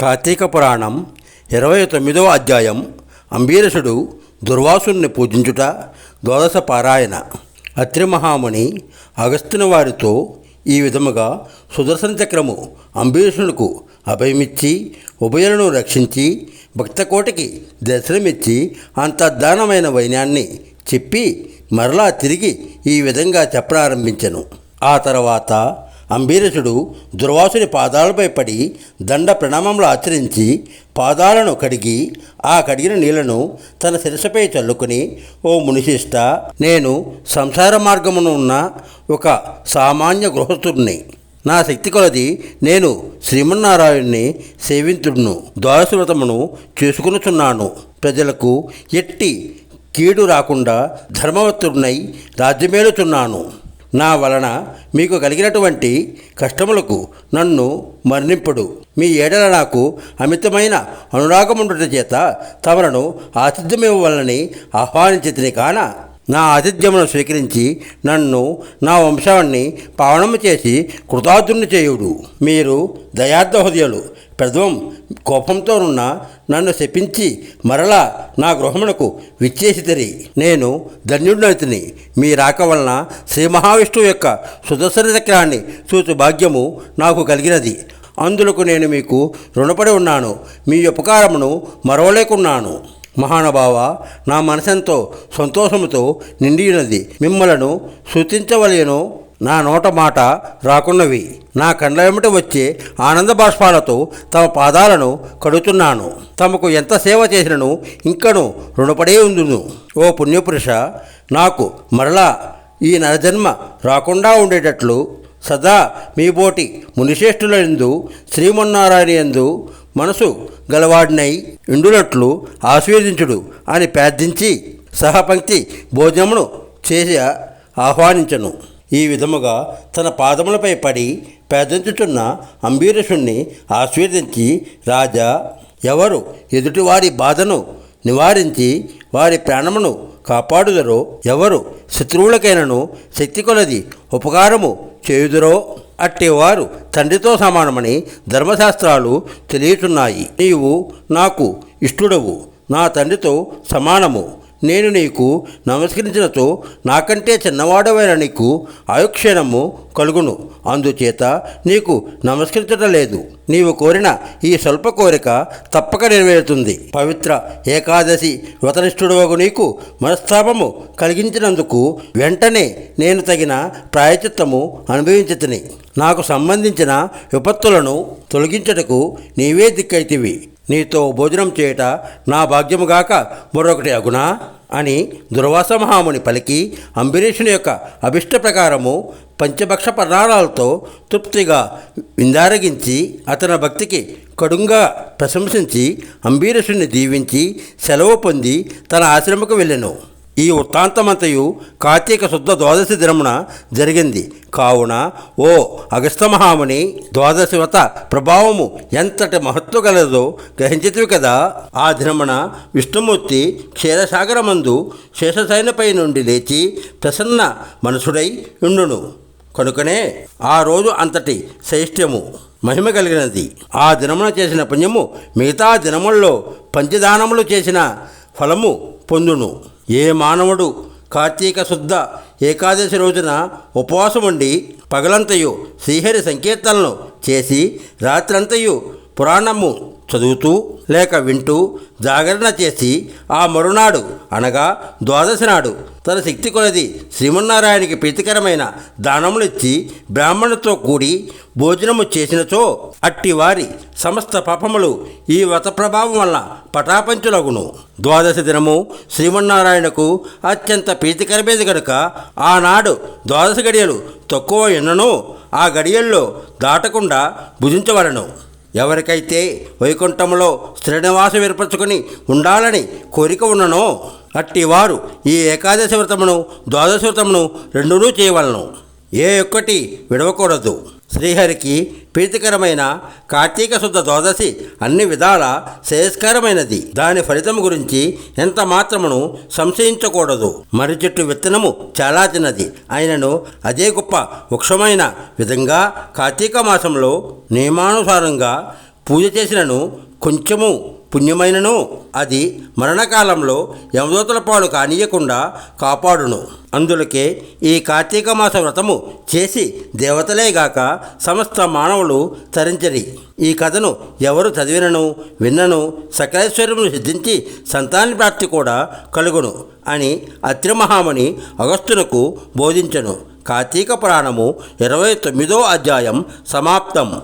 కార్తీక పురాణం ఇరవై తొమ్మిదవ అధ్యాయం. అంబీరసుడు దుర్వాసుని పూజించుట ద్వాదశ పారాయణ. అత్రి మహాముని అగస్త్యుని వారితో ఈ విధముగా సుదర్శన చక్రము అంబీరసునుకు అభయమిచ్చి ఉభయలను రక్షించి భక్తకోటికి దర్శనమిచ్చి అంతర్ధానమైన వైన్యాన్ని చెప్పి మరలా తిరిగి ఈ విధంగా చెప్పనారంభించెను. ఆ తర్వాత అంబీరసుడు దుర్వాసుని పాదాలపై పడి దండ ప్రణామములు ఆచరించి పాదాలను కడిగి ఆ కడిగిన నీళ్ళను తన శిరసపై చల్లుకుని ఓ మునిశిష్ట నేను సంసార మార్గమును ఉన్న ఒక సామాన్య గృహస్థుడిని. నా శక్తి కొలది నేను శ్రీమన్నారాయణ్ణి సేవింతుడును ద్వాదశ వ్రతమును చేసుకునుచున్నాను. ప్రజలకు ఎట్టి కీడు రాకుండా ధర్మవత్తుడినై రాజ్యమేలుచున్నాను. నా వలన మీకు కలిగినటువంటి కష్టములకు నన్ను మరణింపుడు. మీ ఏడల నాకు అమితమైన అనురాగముండట చేత తమలను ఆతిథ్యమివ్వాలని ఆహ్వానించితిని కాన నా ఆతిథ్యమును స్వీకరించి నన్ను నా వంశాన్ని పావనము చేసి కృతార్థుని చేయుడు. మీరు దయార్థ హృదయులు. ప్రథమం కోపంతోనున్న నన్ను శపించి మరలా నా గృహమునకు విచ్చేసితరి నేను ధన్యుడినైతిని. మీ రాక వలన శ్రీ మహావిష్ణువు యొక్క సుదర్శన చక్రాన్ని చూచు భాగ్యము నాకు కలిగినది. అందులకు నేను మీకు రుణపడి ఉన్నాను. మీ ఉపకారమును మరవలేకున్నాను. మహానుభావ నా మనసెంతో సంతోషముతో నిండినది మిమ్మలను శృతించవలేను నా నోట మాట రాకున్నవి. నా కండ్ల వచ్చే ఆనంద బాష్పాలతో తమ పాదాలను కడుతున్నాను తమకు ఎంత సేవ చేసినను ఇంకను రుణపడే ఉందును. ఓ పుణ్యపురుష నాకు మరలా ఈ నరజన్మ రాకుండా ఉండేటట్లు సదా మీబోటి మునిశ్రేష్ఠుల ఎందు శ్రీమన్నారాయణ ఎందు మనసు గలవాడినై ఇండునట్లు ఆశీర్వదించుడు అని ప్రార్థించి సహపంక్తి భోజనమును చేసి ఆహ్వానించను. ఈ విధముగా తన పాదములపై పడి ప్రార్థించుచున్న అంబీరసుణ్ణి ఆశీర్వదించి రాజా ఎవరు ఎదుటివారి బాధను నివారించి వారి ప్రాణమును కాపాడుదరో ఎవరు శత్రువులకైనను శక్తి కొలది ఉపకారము చేయుదురో అట్టేవారు తండ్రితో సమానమని ధర్మశాస్త్రాలు తెలియచున్నాయి. నీవు నాకు ఇష్టుడవు నా తండ్రితో సమానము నేను నీకు నమస్కరించినతో నాకంటే చిన్నవాడవైన నీకు ఆయుక్షేణము కలుగును. అందుచేత నీకు నమస్కరించడం లేదు. నీవు కోరిన ఈ స్వల్ప కోరిక తప్పక నెరవేరుతుంది. పవిత్ర ఏకాదశి వ్రతనిష్ఠుడవగు నీకు మనస్తాపము కలిగించినందుకు వెంటనే నేను తగిన ప్రాయచిత్తము అనుభవించుతుని. నాకు సంబంధించిన విపత్తులను తొలగించటకు నీవే దిక్కైతివి నీతో భోజనం చేయట నా భాగ్యముగాక మరొకటి అగునా? అని దుర్వాస మహాముని పలికి అంబరీషుని యొక్క అభిష్ట ప్రకారము పంచభక్ష పర్ణాలతో తృప్తిగా విందారగించి అతని భక్తికి కడుంగా ప్రశంసించి అంబీరసుని దీవించి సెలవు పొంది తన ఆశ్రమకు వెళ్ళెను. ఈ వృత్తాంతమంతయు కార్తీక శుద్ధ ద్వాదశి దినమున జరిగింది. కావున ఓ అగస్తమహాముని ద్వాదశి వ్రత ప్రభావము ఎంతటి మహత్వ గలదో గ్రహించితివి కదా. ఆ దినమున విష్ణుమూర్తి క్షీరసాగరమందు శేషశైనపై నుండి లేచి ప్రసన్న మనసుడై ఉండును. కనుకనే ఆ రోజు అంతటి శ్రేష్ఠ్యము మహిమ కలిగినది. ఆ దినమున చేసిన పుణ్యము మిగతా దినముల్లో పంచదానములు చేసిన ఫలము పొందును. ఏ మానవుడు కార్తీక శుద్ధ ఏకాదశి రోజున ఉపవాసం ఉండి పగలంతయు శ్రీహరి సంకీర్తనలు చేసి రాత్రంతయు పురాణము చదువుతూ లేక వింటూ జాగరణ చేసి ఆ మరునాడు అనగా ద్వాదశి నాడు తన శక్తి కొలది శ్రీమన్నారాయణకి ప్రీతికరమైన దానములు ఇచ్చి బ్రాహ్మణుతో కూడి భోజనము చేసినచో అట్టి వారి సమస్త పాపములు ఈ వ్రత ప్రభావం వల్ల పటాపంచులగును. ద్వాదశి దినము శ్రీమన్నారాయణకు అత్యంత ప్రీతికరమేది గనుక ఆనాడు ద్వాదశ గడియలు తక్కువ ఎన్నను ఆ గడియల్లో దాటకుండా భుజించవలను. ఎవరికైతే వైకుంఠములో శ్రీనివాసం ఏర్పరచుకొని ఉండాలని కోరిక ఉన్ననో అట్టి వారు ఈ ఏకాదశి వ్రతమును ద్వాదశ వ్రతమును రెండునూ చేయవలను. ఏ ఒక్కటి విడవకూడదు. శ్రీహరికి ప్రీతికరమైన కార్తీక శుద్ధ ద్వాదశి అన్ని విధాల శ్రేయస్కరమైనది దాని ఫలితం గురించి ఎంత మాత్రమును సంశయించకూడదు. మర్రి చెట్టు విత్తనము చాలా చిన్నది అయినను అదే గొప్ప వృక్షమైన విధంగా కార్తీక మాసంలో నియమానుసారంగా పూజ చేసినను కొంచెము పుణ్యమైనను అది మరణకాలంలో యమదూతల పాలు కానియకుండా కాపాడును. అందులకే ఈ కార్తీక మాస వ్రతము చేసి దేవతలేగాక సమస్త మానవులు తరించరి. ఈ కథను ఎవరు చదివినను విన్నను సకలేశ్వరమును సిద్ధించి సంతాన ప్రాప్తి కూడా కలుగును అని అత్రి అగస్తునకు బోధించను. కార్తీక పురాణము ఇరవై తొమ్మిదో అధ్యాయం సమాప్తం.